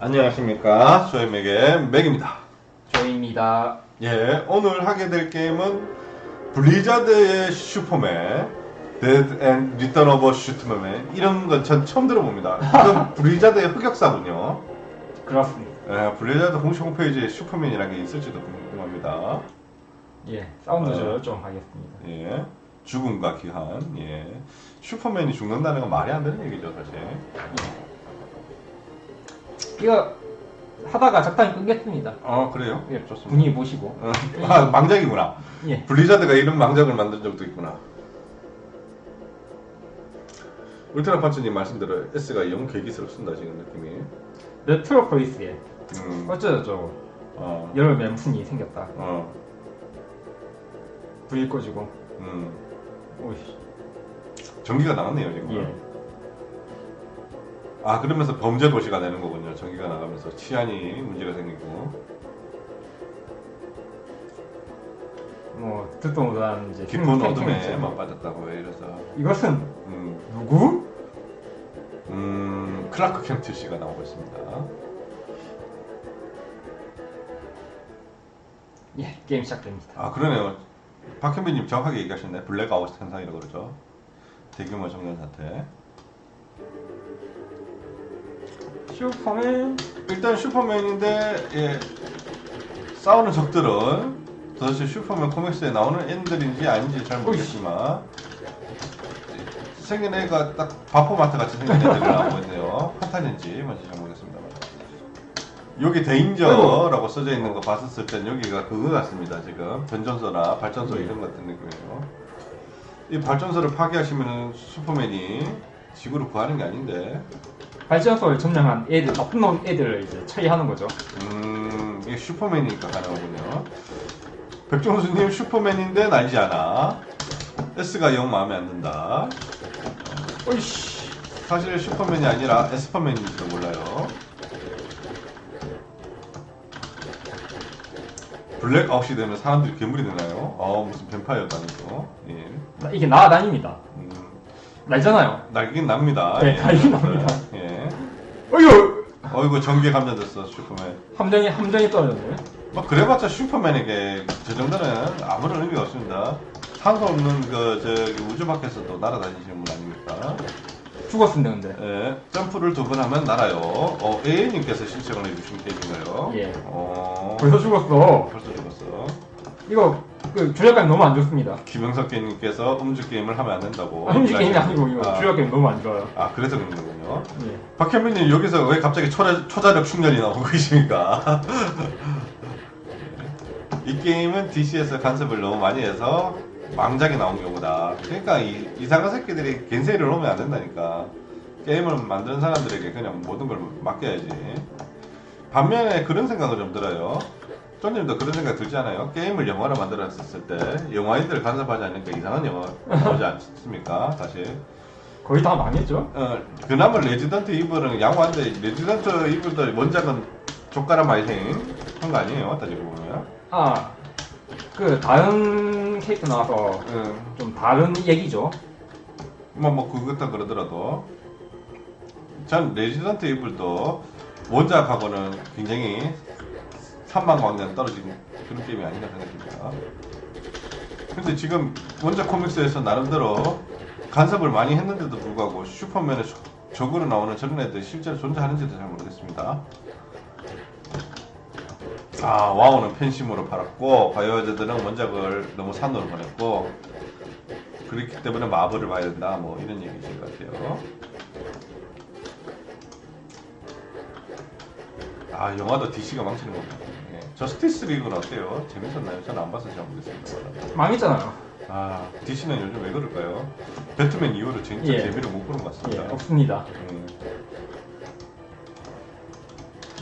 안녕하십니까? 소엠에게 맥입니다. 조입니다. 예 오늘 하게 될 게임은 블리자드의 슈퍼맨 데드 앤 리턴 오버 슈트맨 이런 건 전 처음 들어봅니다. 이건 블리자드의 흑역사군요. 그렇습니다. 예, 블리자드 공식 홈페이지에 슈퍼맨이라는 게 있을지도 궁금합니다. 예, 사운드를 어. 좀 하겠습니다. 예 죽음과 기한 예. 슈퍼맨이 죽는다는 건 말이 안 되는 얘기죠 사실 이거 하다가 적당히 끊겠습니다. 어 그래요? 예, 좋습니다 분위기 보시고. 어, 아 망작이구나 예, 블리자드가 이런 망작을 만든 적도 있구나. 울트라 판츠님 말씀대로 S가 영 계기스럽 쓴다 지금 느낌이. 메트로폴리스에 음, 어쩌죠 어, 여러 멘붕이 생겼다. 어, 불이 꺼지고. 음, 오이씨. 전기가 나갔네요 지금. 예. 아 그러면서 범죄 도시가 되는 거군요. 전기가 나가면서 치안이 문제가 생기고 뭐 듣도 못한 이제 깊은 흉- 어둠에 흉- 막 빠졌다고 해 이래서. 이것은 음, 누구? 음, 클라크 켄트 씨가 나오고 있습니다. 예, 게임 시작됩니다. 아 그러네요. 박현빈님 정확하게 얘기하셨네. 블랙아웃 현상이라고 그러죠. 대규모 정전 사태. 슈퍼맨. 일단 슈퍼맨인데 예, 싸우는 적들은 도대체 슈퍼맨 코믹스에 나오는 애들인지 아닌지 잘 모르겠지만 생긴 애가 딱 바포마트 같이 생긴 애들이 나오고 있네요. 판타지인지 뭔지 잘 모르겠습니다. 여기 데인저라고 써져 있는 거 봤었을 땐 여기가 그거 같습니다. 지금 변전소나 발전소 네. 이런 것 같은 느낌이에요. 이 발전소를 파괴하시면 슈퍼맨이 지구를 구하는 게 아닌데 발전소를 점령한 애들, 나쁜 놈 애들을 이제 처리하는 거죠. 음, 이게 슈퍼맨이니까 가능하군요. 백종수님 슈퍼맨인데 날지 않아. S가 영 마음에 안 든다. 오이씨. 사실 슈퍼맨이 아니라 에스퍼맨인지도 몰라요. 블랙아웃이 되면 사람들이 괴물이 되나요? 어, 무슨 뱀파이어다면서. 예. 나- 이게 날아다닙니다. 음, 날잖아요. 날긴 납니다. 네, 예. 날긴 납니다. 예. 어휴! 어이구, 전기에 감전됐어, 슈퍼맨. 함정이, 함정이 떨어졌네. 뭐 그래봤자 슈퍼맨에게 저 정도는 아무런 의미가 없습니다. 산소 없는 그 저기 우주 밖에서도 날아다니시는 분 아닙니까? 죽었습니다, 근데. 예, 점프를 두 번 하면 날아요. 어, A님께서 신청을 해주신 게임인가요? 예. 어, 벌써 죽었어. 벌써 죽었어. 이거, 그, 주력감이 너무 안 좋습니다. 김영석 게임님께서 음주 게임을 하면 안 된다고. 음식 게임이 아니고, 이거 아, 주력감이 너무 안 좋아요. 아, 그래서 그런 거군요. 예. 박현민님 여기서 왜 갑자기 초자, 초자력 충전이 나오고 계십니까? 이 게임은 DC에서 간섭을 너무 많이 해서 망작이 나온 경우다. 그러니까 이, 이상한 새끼들이 겐세이를 놓으면 안 된다니까. 게임을 만드는 사람들에게 그냥 모든 걸 맡겨야지. 반면에 그런 생각은 좀 들어요. 쪼님도 그런 생각 들지 않아요? 게임을 영화로 만들었을 때 영화인들 간섭하지 않으니까 이상한 영화 나오지 않습니까? 사실. 거의 다 망했죠? 어, 그나마 레지던트 이블은 양호한데 레지던트 이블도 원작은 족가라 마이생 한 거 아니에요? 따지고 보면. 아, 그, 다른 캐릭터 나와서 응. 좀 다른 얘기죠. 뭐, 뭐, 그것도 그러더라도. 전 레지던트 이블도 원작하고는 굉장히 산방광년 떨어진 그런 게임이 아닌가 생각합니다. 근데 지금 원작 코믹스에서 나름대로 간섭을 많이 했는데도 불구하고 슈퍼맨의 적- 적으로 나오는 저런 애들이 실제로 존재하는지도 잘 모르겠습니다. 아, 와우는 팬심으로 팔았고, 바이오하자드는 원작을 너무 산으로 보냈고, 그렇기 때문에 마블을 봐야 된다, 뭐 이런 얘기이신 것 같아요. 아, 영화도 DC가 망치는 겁니다. 예. 저스티스 리그는 어때요? 재밌었나요? 저는 안 봐서 잘 모르겠습니다. 망했잖아요. 아, DC는 요즘 왜 그럴까요? 배트맨 이후로 진짜 예. 재미를 못 보는 것 예, 같습니다. 없습니다. 음.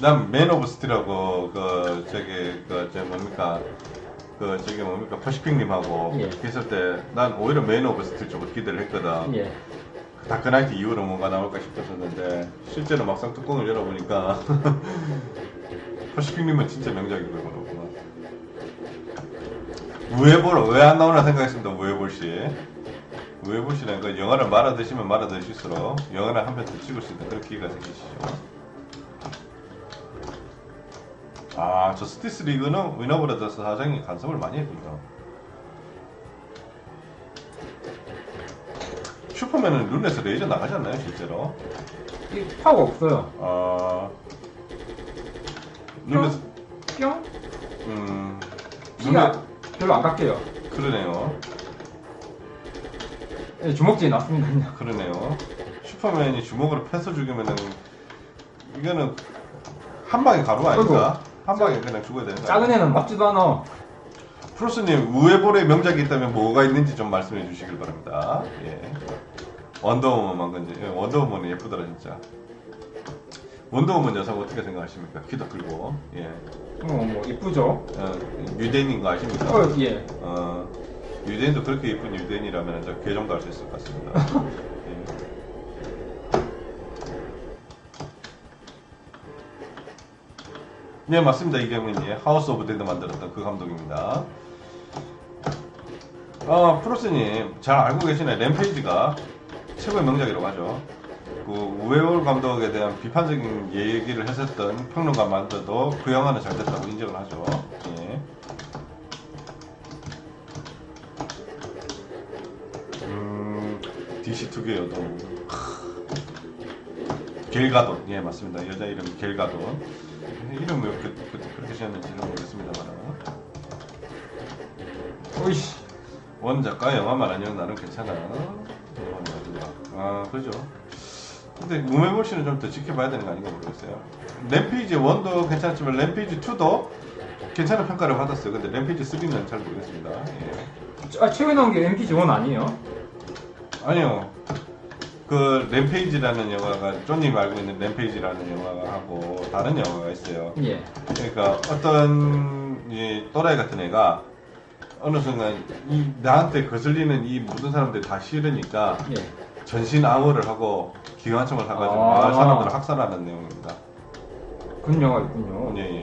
난맨 오브 스틸하고 그 저기 그저 뭡니까 그 저기 뭡니까 퍼시픽님하고 예. 했을 때 난 오히려 맨 오브 스틸 쪽을 기대를 했거든. 예. 다크나이트 이후로 뭔가 나올까 싶었었는데 실제로 막상 뚜껑을 열어보니까 퍼시픽님은 진짜 명작이고 그렇구만. 우에볼 왜 안 나오나 생각했습니다. 우에볼 씨. 우에볼 씨는 그 영화를 말아 드시면 말아 드실수록 영화를 한 편 더 찍을 수 있는 그런 기회가 생기시죠. 아, 저 스티스 리그는 위너브라더스 사장이 간섭을 많이 했군요. 슈퍼맨은 룬에서 레이저 나가지 않나요, 실제로? 이 파워가 없어요. 아, 룬에서, 뿅? 음, 피가 룬에, 별로 안 깎여요. 그러네요. 예, 주먹지에 났습니다, 그냥. 그러네요. 슈퍼맨이 주먹으로 패서 죽이면은, 이거는 한 방에 가루가 아닌가? 한 방에 그냥 죽어야 되는 거야. 작은 애는 맞지도 않아. 프로스님 우에볼의 명작이 있다면 뭐가 있는지 좀 말씀해 주시길 바랍니다. 예. 원더우먼만 건지 예, 원더우먼이 예쁘더라 진짜. 원더우먼 여성 어떻게 생각하십니까? 키도 크고 예. 어, 뭐, 이쁘죠? 어, 유대인인 거 아십니까? 어, 예. 어, 유대인도 그렇게 예쁜 유대인이라면 저 개정도 할 수 있을 것 같습니다. 예. 네 맞습니다 이경민이 하우스 오브 데드 만들었던 그 감독입니다. 어 프로스님 잘 알고 계시네 램페이지가 최고의 명작이라고 하죠. 그 우에올 감독에 대한 비판적인 얘기를 했었던 평론가만들도 그 영화는 잘 됐다고 인정을 하죠. 예. 음, DC 특유의 여동. 겔가돈. 예, 맞습니다. 여자 이름 겔가돈. 이름 왜 그, 그, 그렇게 지었는지는 모르겠습니다만. 오이씨. 원작과 영화만 아니면 나름 괜찮아. 아, 그죠. 근데 우메볼 씨는 좀 더 지켜봐야 되는 거 아닌가 모르겠어요. 램페이지 1도 괜찮지만 램페이지 2도 괜찮은 평가를 받았어요. 근데 램페이지 3는 잘 모르겠습니다. 예. 아, 최근에 나온 게 MPG1 아니에요? 아니요. 그 램페이지라는 영화가 쪼님 알고 있는 램페이지라는 영화가 하고 다른 영화가 있어요. 예. 그러니까 어떤 이 또라이 같은 애가 어느 순간 이 나한테 거슬리는 이 모든 사람들이 다 싫으니까 예. 전신 암호를 하고 기관총을 사가지고 아. 마을 사람들을 학살하는 내용입니다. 그런 영화 있군요. 예, 예.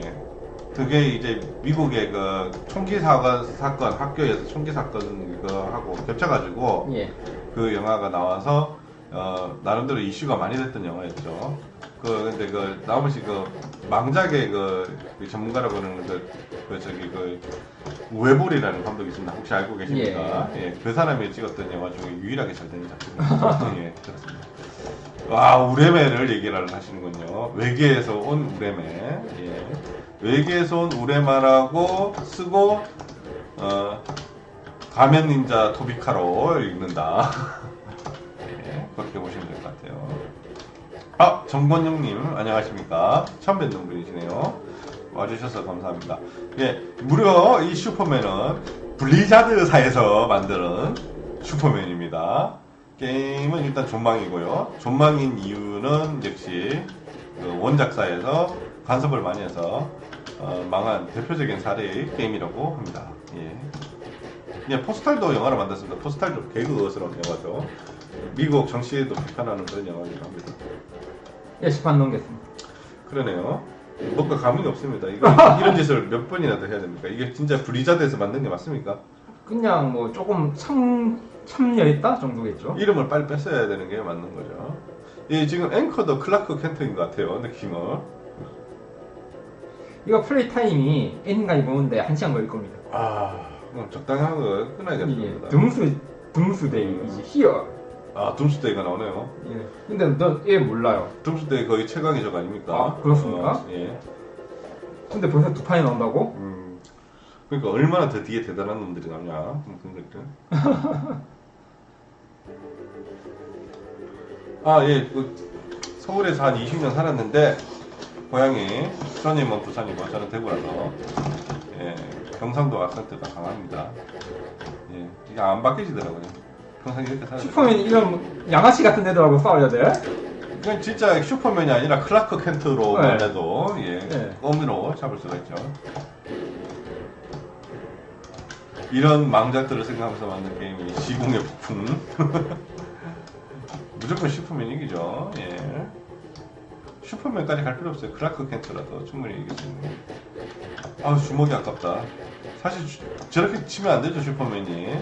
그게 이제 미국의 그 총기 사건 사건 학교에서 총기 사건 그거 하고 겹쳐가지고 예. 그 영화가 나와서 어, 나름대로 이슈가 많이 됐던 영화였죠. 그 근데 그 나머지 그 망작의 그, 그 전문가라고 그러는 그, 그 저기 그 우에볼이라는 감독이 있습니다. 혹시 알고 계십니까? 예. 그 사람이 찍었던 영화 중에 유일하게 잘 되는 작품입니다. 예, 그렇습니다. 와 우레메를 얘기를 하시는군요. 외계에서 온 우레메. 예. 외계에서 온 우레마라고 쓰고 어, 가면 닌자 토비카로 읽는다. 예, 그렇게 보시면 될 것 같아요. 아, 정권영님, 안녕하십니까. 처음 뵙는 분이시네요. 와주셔서 감사합니다. 예, 무려 이 슈퍼맨은 블리자드사에서 만드는 슈퍼맨입니다. 게임은 일단 존망이고요. 존망인 이유는 역시 그 원작사에서 간섭을 많이 해서 어, 망한 대표적인 사례의 게임이라고 합니다. 예. 예, 포스탈도 영화를 만들었습니다. 포스탈도 개그스러운 영화죠. 미국 정치에도 비판하는 그런 영화이기도 합니다. 예 시판 넘겼습니다. 그러네요. 뭔가 감흥이 없습니다. 이거 이런 짓을 몇 번이나 더 해야 됩니까? 이게 진짜 브리자드에서 만든 게 맞습니까? 그냥 뭐 조금 참, 참여했다 정도겠죠? 이름을 빨리 뺐어야 되는 게 맞는 거죠. 이 지금 앵커도 클라크 켄트인 것 같아요. 느낌은. 이거 플레이 타임이 N인간이 보는데 1시간 걸릴 겁니다. 아, 그럼 적당히 하고 이게 끊어야겠습니다. 드무스, 드무스데이, 이제 히어. 아, 둠스데이가 나오네요. 예. 근데 너얘 몰라요. 둠스데이 거의 최강의 적 아닙니까? 아, 그렇습니까? 어, 예. 근데 벌써 두 판이 나온다고? 음, 그러니까 얼마나 더 뒤에 대단한 놈들이 나오냐. 음, 그러니까. 아, 예. 그 서울에서 한 20년 살았는데 고향이 수원이면 부산이고 저는 대구라서 예, 경상도 악센트가 강합니다. 예, 이게 안 바뀌지더라고요. 슈퍼맨 이런 양아치 같은 애들하고 싸워야 돼? 이건 진짜 슈퍼맨이 아니라 클라크 켄트로만 네. 해도 예, 네. 어미로 잡을 수가 있죠. 이런 망작들을 생각하면서 만든 게임이 시공의 폭풍. 무조건 슈퍼맨 이기죠. 예. 슈퍼맨까지 갈 필요 없어요. 클라크 켄트라도 충분히 이길 수 있는. 아 주먹이 아깝다. 사실 주- 저렇게 치면 안 되죠 슈퍼맨이.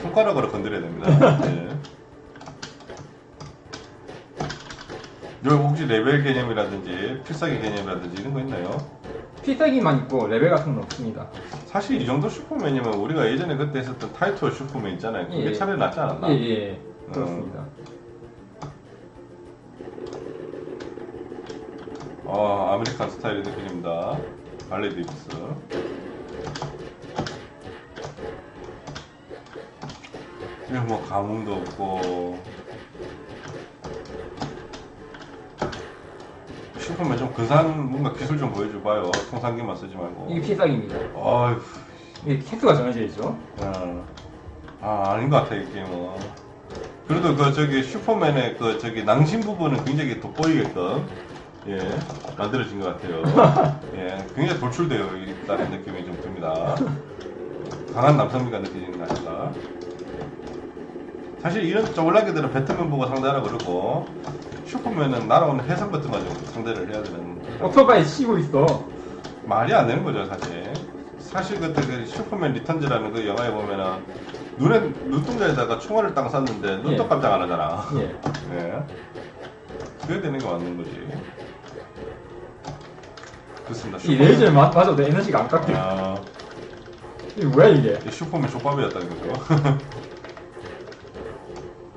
손가락으로 건드려야 됩니다. 예. 여기 혹시 레벨 개념이라든지 필살기 개념이라든지 이런 거 있나요? 필살기만 있고 레벨 같은 건 없습니다. 사실 이 정도 슈퍼맨이면 우리가 예전에 그때 했었던 타이틀 슈퍼맨 있잖아요. 그게 예. 차라리 낫지 않았나? 예, 예. 그렇습니다. 어, 아메리칸 스타일의 느낌입니다. 발레 데이비스. 이거 뭐 가뭄도 없고 슈퍼맨 좀 근사한 뭔가 기술 좀 보여줘봐요. 통상기만 쓰지 말고. 이게 필살기입니다. 아휴, 이게 획수가 정해져 있죠. 어. 아 아닌 것 같아 이 게임은. 그래도 그 저기 슈퍼맨의 그 저기 낭심 부분은 굉장히 돋보이게끔 예 만들어진 것 같아요. 예 굉장히 돌출되어 있다는 느낌이 좀 듭니다. 강한 남성미가 느껴지는 것 같다. 사실 이런 쪼글라기들은 배트맨 보고 상대하라 그러고 슈퍼맨은 날아오는 해성 같은 거 가지고 상대를 해야 되는 오토바이 씌고 있어. 말이 안 되는 거죠 사실 사실 그때 그 슈퍼맨 리턴즈라는 그 영화에 보면은 눈에 눈동자에다가 총알을 딱 쐈는데 눈도 예. 깜짝 안 하잖아 예. 예 그래야 되는 게 맞는 거지 그렇습니다 이 레이저를 맞, 맞아도 에너지가 안 깎여. 아, 이게 뭐야 이게? 이 슈퍼맨 족밥이었다는 거죠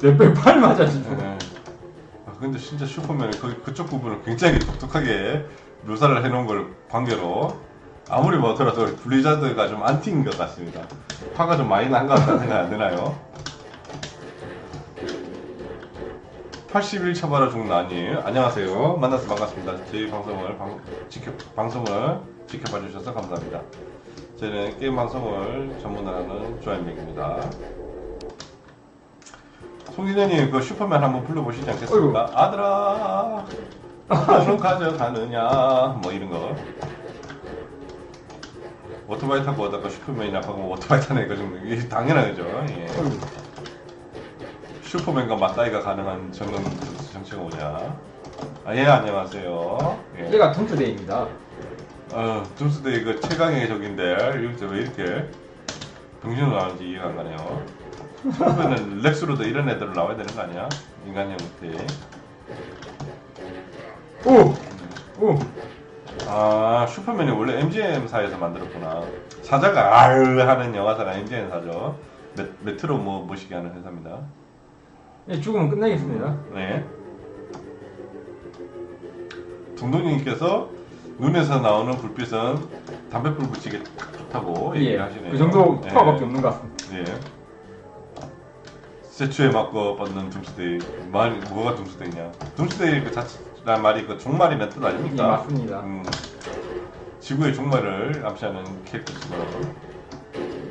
몇백 팔 맞아 지금. 예. 아, 근데 진짜 슈퍼맨은 그, 그쪽 부분을 굉장히 독특하게 묘사를 해놓은 걸 관계로 아무리 뭐더라도 블리자드가 좀 안티인 것 같습니다. 화가 좀 많이 난 것 같다는 생각 안 드나요? 81차 바라 중나니 안녕하세요. 만나서 반갑습니다. 저희 방송을 방, 지켜, 방송을 지켜봐 주셔서 감사합니다. 저는 게임 방송을 전문하는 조한백입니다. 송기자님 그 슈퍼맨 한번 불러보시지 않겠습니까? 아들아 너는 가져가느냐 뭐 이런 거 오토바이 타고 오다가 슈퍼맨이 나가고 오토바이 타는 거 정도 이게 당연하죠 예. 슈퍼맨과 맞다이가 가능한 정령 정체가 뭐냐 아, 예 안녕하세요 예. 얘가 톰트데이입니다. 어, 둠스데이 그 최강의 적인데 여기서 왜 이렇게 병신으로 나오는지 이해가 안 가네요 슈퍼맨은 렉스로도 이런 애들로 나와야 되는 거 아니야? 인간형 밑에 오! 오! 아 슈퍼맨이 원래 MGM사에서 만들었구나 사자가 아유 하는 영화사가 MGM사죠 메, 메트로 뭐 모시게 하는 회사입니다 예, 죽으면 끝나겠습니다. 네 둥둥이님께서 눈에서 나오는 불빛은 담배불 붙이기 좋다고 예. 얘기를 하시네요 그 정도 예. 파워밖에 없는 것 같습니다. 예. 세추에 맞고 받는 둠스데이 말 뭐가 둠스데이냐 둠스데이 그 자체란 말이 그 종말이란 뜻 예, 아닙니까? 맞습니다. 음, 지구의 종말을 암시하는 캐릭터지만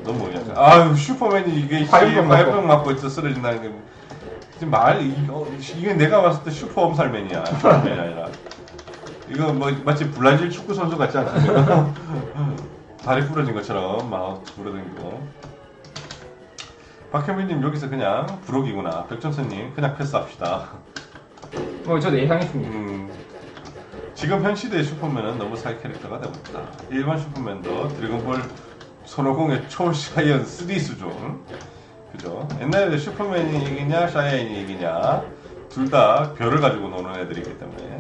너무 약간 아유 슈퍼맨이 이게 씨, 화염병 맞고. 맞고 있어 쓰러진다는 게 지금 말 이거 이게 내가 봤을 때 슈퍼 엄살맨이야 슈퍼맨이 아니라 이거 뭐 마치 브라질 축구 선수 같지 않습니까? 다리 부러진 것처럼 막 부러지고 박현민님 여기서 그냥 부록이구나 백전선님 그냥 패스합시다 뭐 저도 예상했습니다. 음, 지금 현 시대의 슈퍼맨은 너무 사기 캐릭터가 되고 있다. 일반 슈퍼맨도 드래곤볼 손오공의 초샤이언 3 수준. 그죠? 옛날에 슈퍼맨이 이기냐, 샤이언이 이기냐, 둘 다 별을 가지고 노는 애들이기 때문에.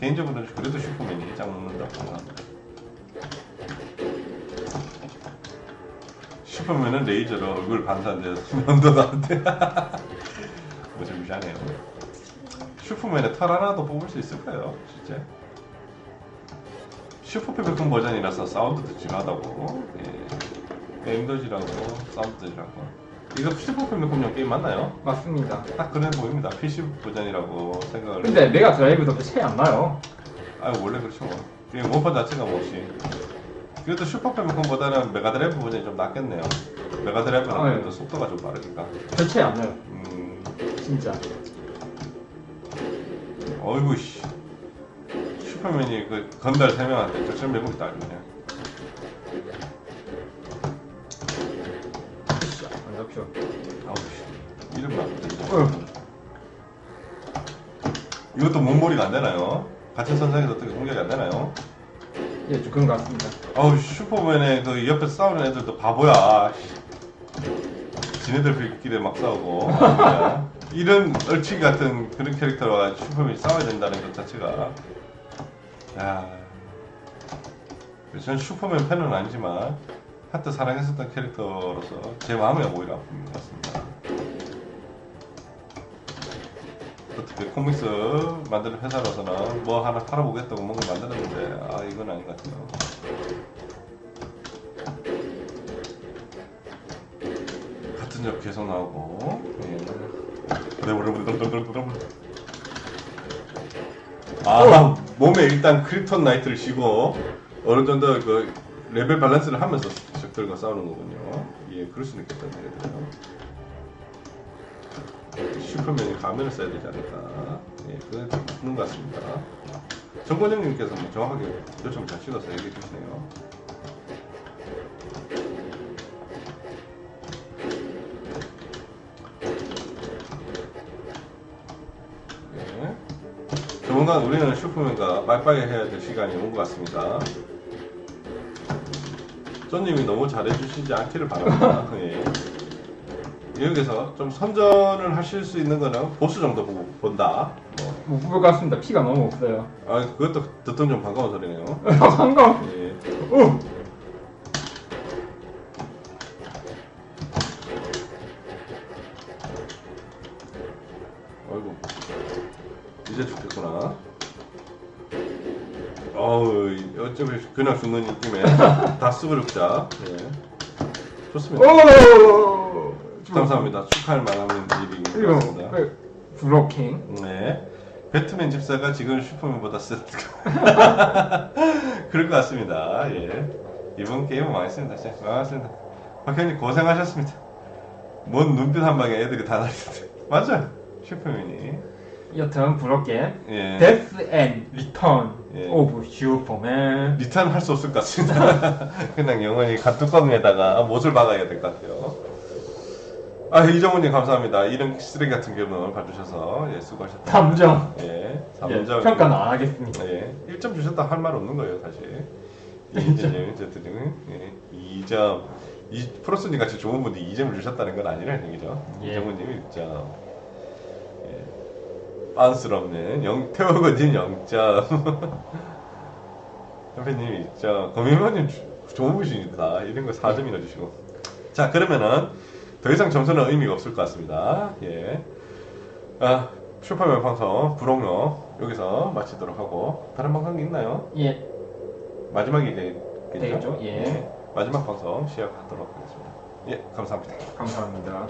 개인적으로는 그래도 슈퍼맨이 짱 먹는다고 생각합니다. 슈퍼맨은 레이저로 얼굴 반사돼서 면도 나한테. 뭐좀 이상해요. 슈퍼맨의 털 하나도 뽑을 수 있을까요? 진짜? 슈퍼패백톤 버전이라서 사운드도 진하다고 예. 게임도 지라고 사운드도 지라고 이거 슈퍼패백톤용 게임 맞나요? 맞습니다. 딱 그래 보입니다 PC 버전이라고 생각을 근데 메가 드라이브도 차이 안 나요. 아 원래 그렇죠 뭐 이게 원판 자체가 몹시 그래도 슈퍼패백톤보다는 메가드라이브 버전이 좀 낫겠네요 메가드라이브는 아, 예. 속도가 좀 빠르니까 별 차이 안 나요. 음 진짜. 어이구 씨 슈퍼맨이 그 건달 세 명한테 매고 있다 아주 잡혀. 아우 씨 이름 나 어휴. 이것도 몸머리가 안 되나요? 같은 선상에서 어떻게 공격이 안 되나요? 예, 좀 그런 것 같습니다. 아우 슈퍼맨의 그 옆에 싸우는 애들도 바보야 씨. 지네들끼리 막 싸우고 이런 얼치기 같은 그런 캐릭터와 슈퍼맨이 싸워야 된다는 것 자체가 야 전 슈퍼맨 팬은 아니지만 한때 사랑했었던 캐릭터로서 제 마음이 오히려 아픈 것 같습니다. 어떻게 코믹스 만드는 회사로서는 뭐 하나 팔아보겠다고 뭔가 만들었는데 아 이건 아닌 것 같아요. 같은 역 계속 나오고 예. 아 몸에 일단 크립톤 나이트를 씌고 어느 정도 그 레벨 밸런스를 하면서 적들과 싸우는 거군요. 예, 그럴 수는 있겠다 얘들요. 슈퍼맨이 가면을 써야 되지 않을까? 예, 그건 좀 맞는 것 같습니다. 정권영님께서 뭐 정확하게 요청 잘 찍어서 얘기해 주시네요. 예. 조만간 우리는 슈퍼맨과 빠이빠이 해야 될 시간이 온 것 같습니다. 쪼님이 너무 잘해주시지 않기를 바랍니다. 예. 여기서 좀 선전을 하실 수 있는 거는 보스 정도 보고 본다. 뭐. 못볼것 같습니다. 피가 너무 없어요. 아 그것도 듣던 좀 반가운 소리네요. 반가워. 예. 어. 아이고 이제 죽겠구나. 어차피 그냥 죽는 느낌에 다 쓰그럽자. 예. 좋습니다. 오. 감사합니다. 축하할 만한 일인 것 같습니다. 그, 브로킹. 네. 배트맨 집사가 지금 슈퍼맨보다 셌. 그럴 것 같습니다. 예. 이번 게임은 망했습니다. 진짜 망했습니다. 박현님 고생하셨습니다. 뭔 눈빛 한 방에 애들이 다 날리는데. 맞아요. 슈퍼맨이. 여튼 브로킹. 예. Death and Return 예. of Superman. 리턴 할 수 없을 것 같습니다. 그냥 영원히 갓뚜껑에다가 못을 박아야 될 것 같아요. 아, 이정훈님 감사합니다. 이런 쓰레기 같은 경우는 봐주셔서 예, 수고하셨습니다. 3점. 예, 예, 3점. 평가는 안 하겠습니다. 예, 1점 주셨다 할 말 없는 거예요, 사실. 이재명 제트는 예, 2점. 이 프로스님 같이 좋은 분이 2점을 주셨다는 건 아니라는 얘기죠. 예. 이정훈님이 1점. 예. 빤스럽는 영 태호건진 0점. 현배님 2점. 거미모님 주- 좋은 분이시니다 이런 거 4점이나 주시고. 자, 그러면은 더 이상 점수는 의미가 없을 것 같습니다. 예. 아, 슈퍼맨 방송 부록로 여기서 마치도록 하고 다른 방송이 있나요? 예. 마지막이 되- 되겠죠? 되겠죠? 예. 마지막 방송 시작하도록 하겠습니다. 예, 감사합니다. 감사합니다.